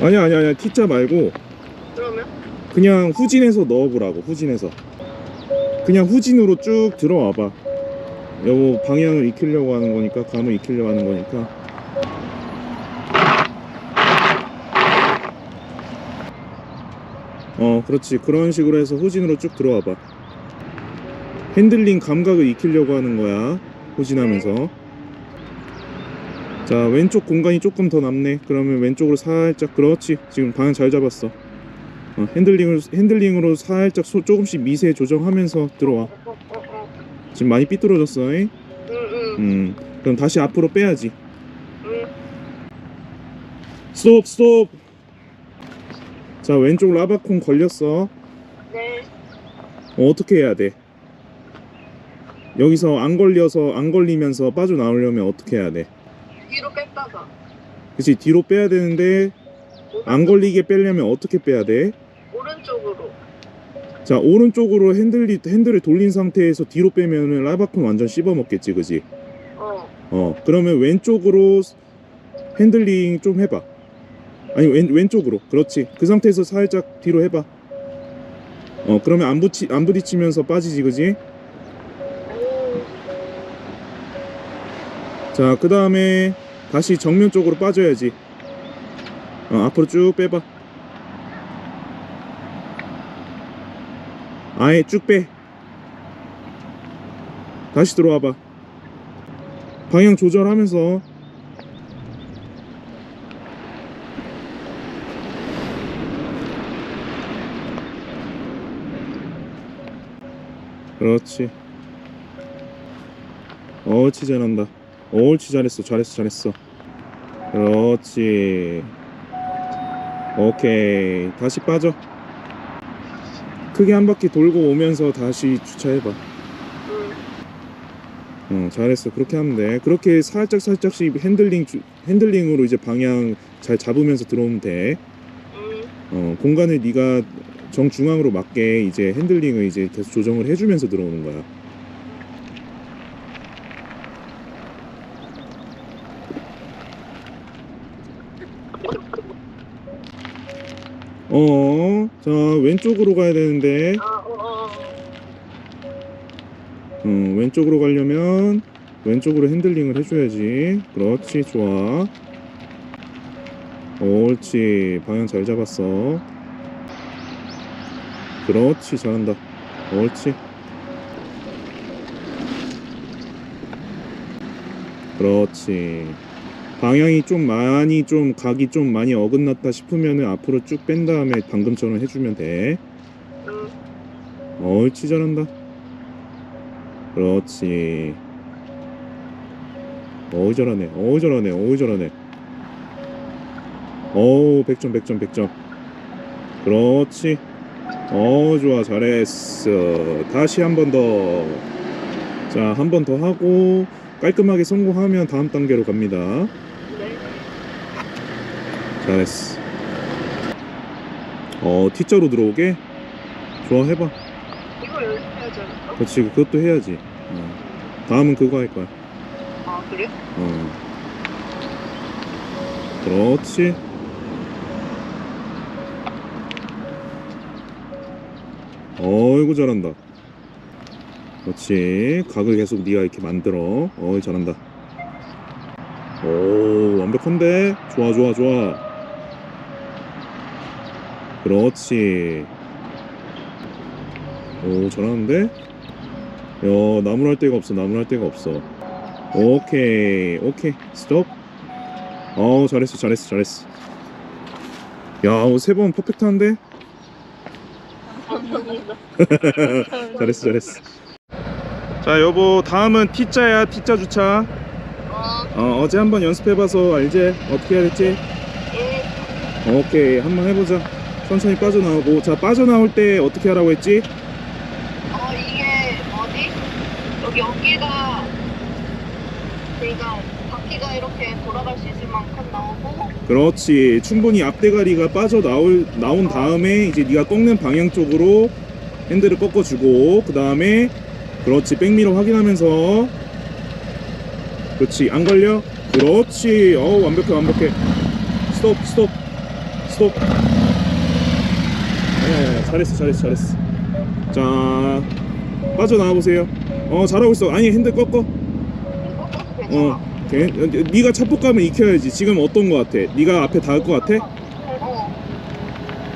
아니야 아니야 아니야. T자 말고 그러면? 그냥 후진해서 넣어보라고 후진해서. 그냥 후진으로 쭉 들어와봐. 여보 방향을 익히려고 하는 거니까 감을 익히려고 하는 거니까. 어 그렇지. 그런 식으로 해서 후진으로 쭉 들어와봐. 핸들링 감각을 익히려고 하는 거야 후진하면서 자 왼쪽 공간이 조금 더 남네. 그러면 왼쪽으로 살짝 그렇지. 지금 방향 잘 잡았어. 어, 핸들링을, 핸들링으로 살짝 소, 조금씩 미세 조정하면서 들어와. 지금 많이 삐뚤어졌어 잉? 응, 응, 음 그럼 다시 앞으로 빼야지. 응. 스톱 스톱. 자 왼쪽 라바콘 걸렸어. 네. 어, 어떻게 해야 돼? 여기서 안 걸려서 안 걸리면서 빠져나오려면 어떻게 해야 돼 뒤로 뺐다가. 그치 뒤로 빼야 되는데 안 걸리게 빼려면 어떻게 빼야 돼? 오른쪽으로. 자 오른쪽으로 핸들리, 핸들을 돌린 상태에서 뒤로 빼면은 라바콘 완전 씹어먹겠지 그지? 어. 어 그러면 왼쪽으로 핸들링 좀 해봐 아니 왼, 왼쪽으로 그렇지 그 상태에서 살짝 뒤로 해봐 어 그러면 안 부치 안 부딪히면서 빠지지 그지? 자 그 다음에 다시 정면 쪽으로 빠져야지. 어 앞으로 쭉 빼봐. 아예 쭉 빼. 다시 들어와봐. 방향 조절하면서. 그렇지. 옳지 잘한다 옳지 잘했어 잘했어 잘했어. 그렇지. 오케이. 다시 빠져. 크게 한 바퀴 돌고 오면서 다시 주차해봐. 응. 어 잘했어. 그렇게 하면 돼. 그렇게 살짝 살짝씩 핸들링 주- 핸들링으로 이제 방향 잘 잡으면서 들어오면 돼. 응. 어, 공간을 네가 정중앙으로 맞게 이제 핸들링을 이제 계속 조정을 해주면서 들어오는 거야 어, 자 왼쪽으로 가야 되는데. 아, 어, 어. 어, 왼쪽으로 가려면 왼쪽으로 핸들링을 해줘야지. 그렇지 좋아. 옳지. 방향 잘 잡았어. 그렇지 잘한다. 옳지. 그렇지 방향이 좀 많이 좀 각이 좀 많이 어긋났다 싶으면은 앞으로 쭉 뺀 다음에 방금처럼 해주면 돼. 응. 옳지 잘한다. 그렇지. 어우 잘하네. 어우 잘하네. 어우 잘하네. 어우 100점 100점 100점. 그렇지. 어우 좋아. 잘했어. 다시 한 번 더 자 한 번 더 하고 깔끔하게 성공하면 다음 단계로 갑니다. 네. 잘했어. 어 T자로 들어오게? 좋아 해봐. 이거 연습해야지 않을까? 그렇지 그것도 해야지. 어. 다음은 그거 할 거야. 아, 그래? 어. 그렇지. 어이구 잘한다. 그렇지. 각을 계속 네가 이렇게 만들어. 어이 잘한다. 오 완벽한데? 좋아 좋아 좋아 그렇지. 오 잘하는데? 야 나무랄 데가 없어 나무랄 데가 없어. 오케이 오케이 스톱. 어 잘했어 잘했어 잘했어. 야세 번 퍼펙트한데. 잘했어 잘했어. 자 여보 다음은 T자야 T자 주차. 어, 어, 어제 한번 연습해봐서 알지? 어떻게 해야 될지? 예. 오케이 한번 해보자 천천히 빠져나오고. 자 빠져나올 때 어떻게 하라고 했지? 어, 이게 뭐지? 여기 어깨가 내가 바퀴가 이렇게 돌아갈 수 있을 만큼 나오고. 그렇지. 충분히 앞대가리가 빠져나올 나온 다음에 이제 네가 꺾는 방향 쪽으로 핸들을 꺾어주고 그 다음에 그렇지. 백미러 확인하면서. 그렇지. 안 걸려? 그렇지. 어우 완벽해 완벽해. 스톱 스톱 스톱. 네, 잘했어, 잘했어, 잘했어. 자, 빠져나와 보세요. 어, 잘하고 있어. 아니, 핸들 꺾어. 어, 걔, 네가 차폭감을 익혀야지. 지금 어떤 거 같아? 네가 앞에 닿을 것 같아? 어.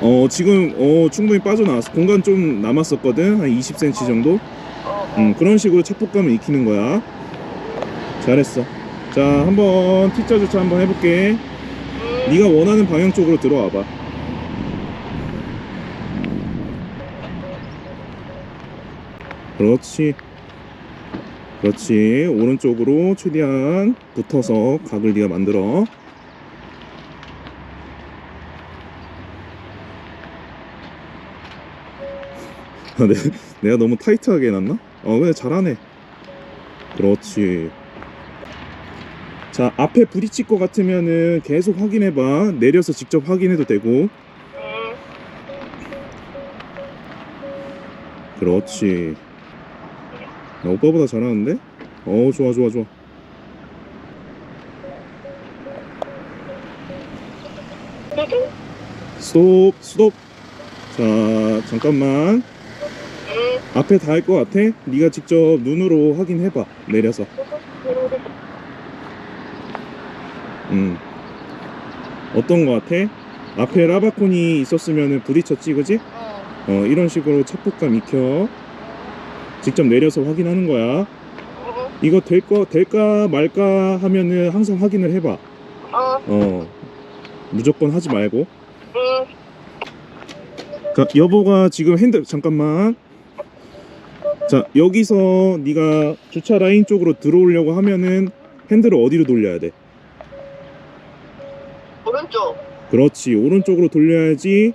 어, 지금 어 충분히 빠져나왔어. 공간 좀 남았었거든. 한 20cm 정도. 어. 음, 그런 식으로 차폭감을 익히는 거야. 잘했어. 자, 한번 T자 주차 한번 해볼게. 음. 네가 원하는 방향 쪽으로 들어와봐. 그렇지. 그렇지. 오른쪽으로 최대한 붙어서 각을 네가 만들어. 아, 내, 내가 너무 타이트하게 해놨나? 어, 근데 잘하네. 그렇지. 자, 앞에 부딪힐 것 같으면은 계속 확인해봐. 내려서 직접 확인해도 되고. 음. 그렇지. 나 오빠보다 잘하는데? 어, 좋아, 좋아, 좋아. 스톱, 스톱. 자, 잠깐만. 음. 앞에 닿을 것 같아? 네가 직접 눈으로 확인해봐. 내려서. 음. 어떤 것 같아? 앞에 라바콘이 있었으면 부딪혔지, 그지? 어. 어, 이런 식으로 차폭감 익혀. 직접 내려서 확인하는 거야. 어. 이거 될 거, 될까 말까 하면은 항상 확인을 해봐. 어. 어. 무조건 하지 말고. 음. 자, 여보가 지금 핸들, 잠깐만. 자, 여기서 네가 주차 라인 쪽으로 들어오려고 하면은 핸들을 어디로 돌려야 돼? 오른쪽. 그렇지. 오른쪽으로 돌려야지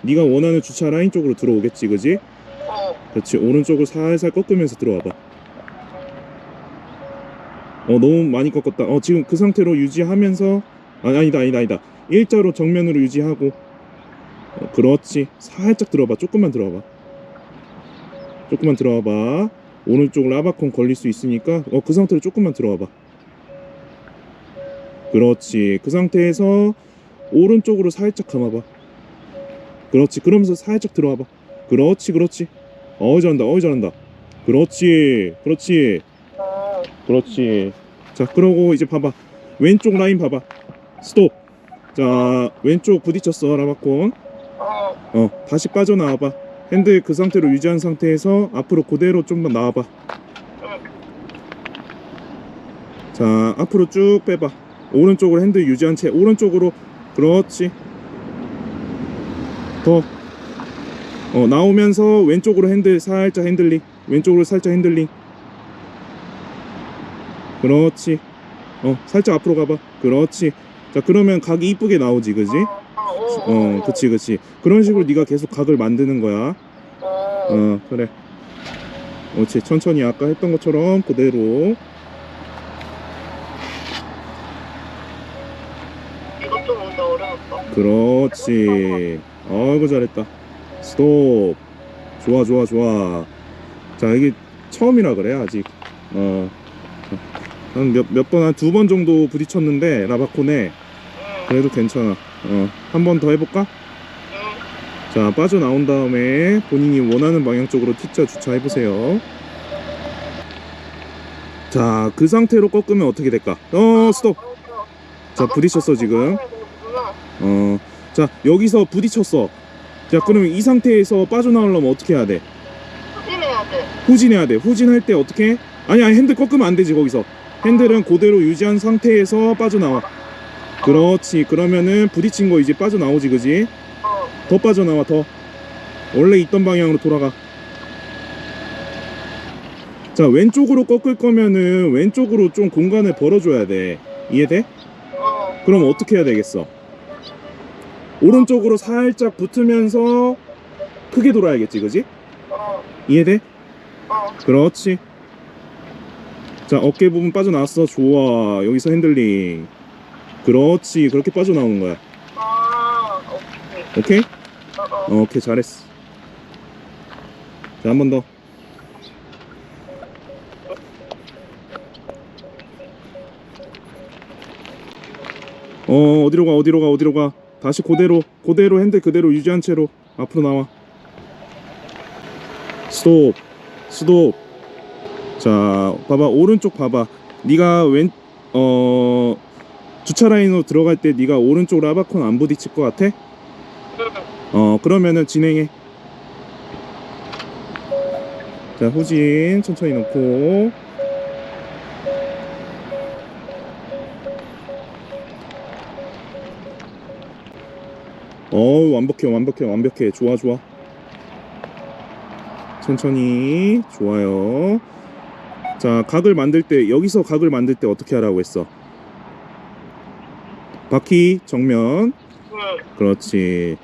네가 원하는 주차 라인 쪽으로 들어오겠지, 그지? 어. 그렇지. 오른쪽으로 살살 꺾으면서 들어와봐. 어 너무 많이 꺾었다. 어 지금 그 상태로 유지하면서 아니 아니다 아니다 아니다. 일자로 정면으로 유지하고. 어, 그렇지. 살짝 들어봐. 조금만 들어봐. 조금만 들어와봐. 오른쪽 라바콘 걸릴 수 있으니까 어 그 상태로 조금만 들어와봐. 그렇지. 그 상태에서 오른쪽으로 살짝 감아봐. 그렇지. 그러면서 살짝 들어와봐. 그렇지 그렇지 어이 잘한다 어이 잘한다. 그렇지 그렇지. 어. 그렇지. 자 그러고 이제 봐봐. 왼쪽 라인 봐봐. 스톱. 자 왼쪽 부딪혔어 라바콘. 어. 어 다시 빠져나와봐. 핸들 그 상태로 유지한 상태에서 앞으로 그대로 좀더 나와봐. 자 앞으로 쭉 빼봐. 오른쪽으로 핸들 유지한 채 오른쪽으로. 그렇지. 더 어, 나오면서 왼쪽으로 핸들 살짝 핸들링 왼쪽으로 살짝 핸들링. 그렇지. 어 살짝 앞으로 가봐. 그렇지. 자 그러면 각이 이쁘게 나오지 그지? 어. 어 그치 그치. 그런 식으로 네가 계속 각을 만드는 거야. 어. 어 그래. 그렇지. 천천히 아까 했던 것처럼 그대로. 그렇지. 아이고 잘했다 스톱 좋아 좋아 좋아. 자 이게 처음이라 그래 아직. 어 한 몇 몇 번 한 두 번 정도 부딪혔는데 라바콘에. 응. 그래도 괜찮아. 어 한 번 더 해볼까? 응. 자 빠져나온 다음에 본인이 원하는 방향 쪽으로 T자 주차해보세요. 자 그 상태로 꺾으면 어떻게 될까? 어 스톱. 자 부딪혔어 지금. 어. 자 여기서 부딪혔어 자 그러면 이 상태에서 빠져나오려면 어떻게 해야 돼 후진해야 돼. 후진해야 돼 후진할 때 어떻게 아니 아니 핸들 꺾으면 안 되지 거기서 핸들은 그대로 유지한 상태에서 빠져나와 그렇지 그러면은 부딪힌 거 이제 빠져나오지 그지 어. 더 빠져나와 더 원래 있던 방향으로 돌아가 자 왼쪽으로 꺾을 거면은 왼쪽으로 좀 공간을 벌어줘야 돼 이해돼? 어. 그럼 어떻게 해야 되겠어? 오른쪽으로 살짝 붙으면서 크게 돌아야겠지 그지? 어. 이해돼? 어. 그렇지 자 어깨 부분 빠져나왔어 좋아 여기서 핸들링 그렇지 그렇게 빠져나오는 거야 아. 오케이. 오케이? 어. 어. 어, 오케이 잘했어 자 한 번 더 어, 어디로 가, 어디로 가, 어디로 가. 다시 그대로 그대로 핸들 그대로 유지한 채로 앞으로 나와. 스톱 스톱. 자 봐봐. 오른쪽 봐봐. 네가 왼 어 주차 라인으로 들어갈 때 네가 오른쪽 라바콘 안 부딪힐 것 같아? 응. 어 그러면은 진행해. 자 후진 천천히 놓고 어우 완벽해 완벽해 완벽해. 좋아 좋아. 천천히. 좋아요. 자 각을 만들 때 여기서 각을 만들 때 어떻게 하라고 했어? 바퀴 정면. 응. 그렇지.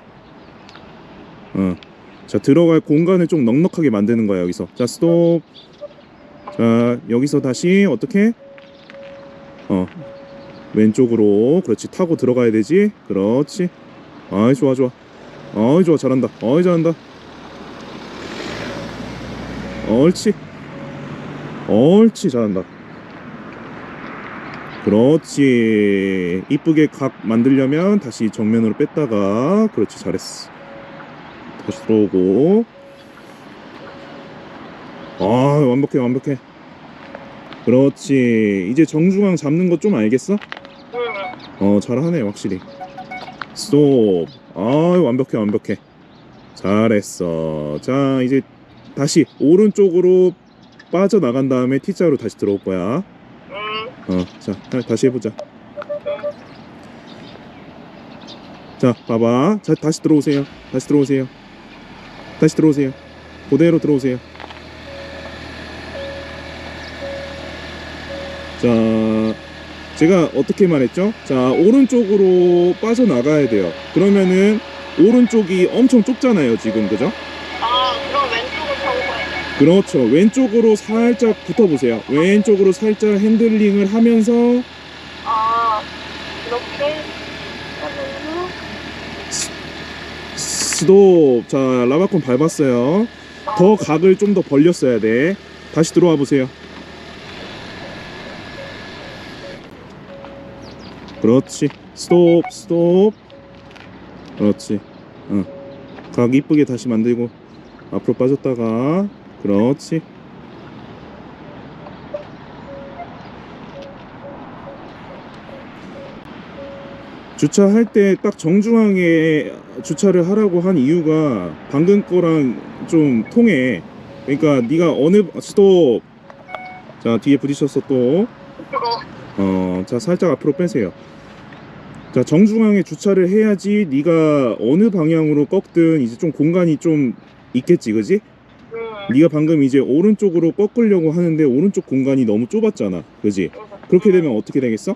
어. 자 들어갈 공간을 좀 넉넉하게 만드는 거야 여기서. 자 스톱. 자 여기서 다시 어떻게? 어. 왼쪽으로. 그렇지. 타고 들어가야 되지? 그렇지 아이 좋아 좋아. 아이 좋아 잘한다. 아이 잘한다. 옳지. 옳지 잘한다. 그렇지. 이쁘게 각 만들려면 다시 정면으로 뺐다가 그렇지 잘했어. 다시 들어오고. 아 완벽해 완벽해. 그렇지. 이제 정중앙 잡는 거좀 알겠어? 응. 어 잘하네 확실히 스톱. 아 완벽해 완벽해. 잘했어. 자 이제 다시 오른쪽으로 빠져나간 다음에 T자로 다시 들어올 거야. 응. 어자 다시 해보자. 자 봐봐. 자 다시 들어오세요. 다시 들어오세요. 다시 들어오세요. 그대로 들어오세요. 자 제가 어떻게 말했죠? 자 오른쪽으로 빠져나가야 돼요. 그러면은 오른쪽이 엄청 좁잖아요 지금 그죠? 아, 그럼 왼쪽을 타고 가야 돼. 그렇죠. 왼쪽으로 살짝 붙어보세요. 왼쪽으로 살짝 핸들링을 하면서 아, 이렇게? 하면서 스톱. 자 라바콘 밟았어요. 더 각을 좀 더 벌렸어야 돼. 다시 들어와 보세요 그렇지. 스톱 스톱. 그렇지. 어. 각 이쁘게 다시 만들고 앞으로 빠졌다가. 그렇지. 주차할 때 딱 정중앙에 주차를 하라고 한 이유가 방금 거랑 좀 통해. 그러니까 네가 어느 스톱. 자 뒤에 부딪혔어 또 어, 어, 자 살짝 앞으로 빼세요. 자 정중앙에 주차를 해야지 네가 어느 방향으로 꺾든 이제 좀 공간이 좀 있겠지, 그지? 응. 네가 방금 이제 오른쪽으로 꺾으려고 하는데 오른쪽 공간이 너무 좁았잖아, 그지? 그렇게 되면 어떻게 되겠어?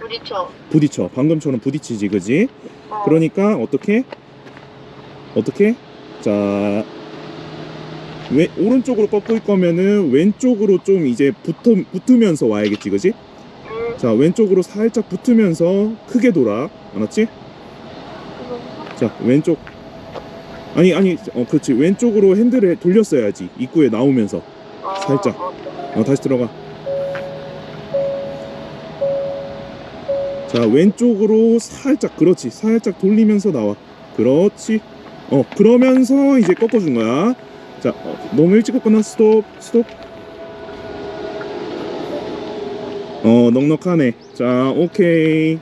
부딪혀. 부딪혀. 방금처럼 부딪히지, 그지? 어. 그러니까 어떻게? 어떻게? 자. 왜 오른쪽으로 꺾을 거면은 왼쪽으로 좀 이제 붙어, 붙으면서 와야겠지, 그지? 응. 자 왼쪽으로 살짝 붙으면서 크게 돌아. 알았지? 자 왼쪽. 아니 아니 어 그렇지. 왼쪽으로 핸들을 돌렸어야지. 입구에 나오면서. 어, 살짝. 어. 어 다시 들어가. 자 왼쪽으로 살짝 그렇지. 살짝 돌리면서 나와. 그렇지. 어 그러면서 이제 꺾어준 거야. 자 어, 너무 일찍 꺾었나 스톱 스톱 어 넉넉하네. 자 오케이.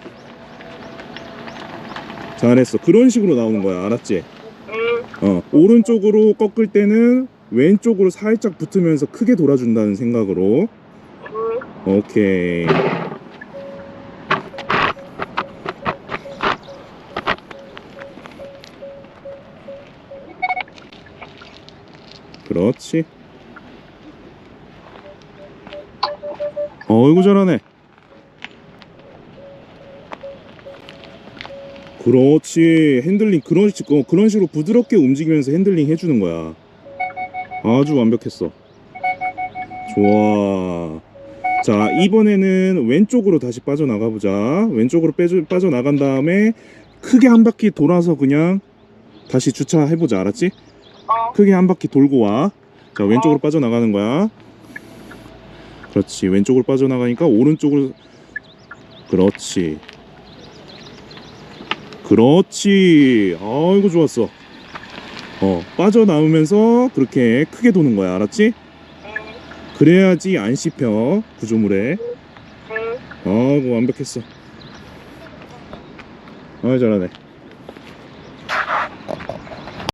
잘했어. 그런 식으로 나오는 거야. 알았지? 응. 어 오른쪽으로 꺾을 때는 왼쪽으로 살짝 붙으면서 크게 돌아준다는 생각으로. 응. 오케이. 그렇지 어이구 잘하네. 그렇지. 핸들링 그런, 식- 어, 그런 식으로 부드럽게 움직이면서 핸들링 해주는 거야. 아주 완벽했어. 좋아. 자 이번에는 왼쪽으로 다시 빠져나가 보자. 왼쪽으로 빼줘, 빠져나간 다음에 크게 한 바퀴 돌아서 그냥 다시 주차해보자. 알았지? 어. 크게 한 바퀴 돌고 와자 왼쪽으로 빠져나가는 거야 그렇지 왼쪽으로 빠져나가니까 오른쪽으로 그렇지 그렇지. 아이고 좋았어. 어 빠져나오면서 그렇게 크게 도는 거야. 알았지? 응. 그래야지 안 씹혀 구조물에. 응. 아이고 완벽했어. 아 잘하네.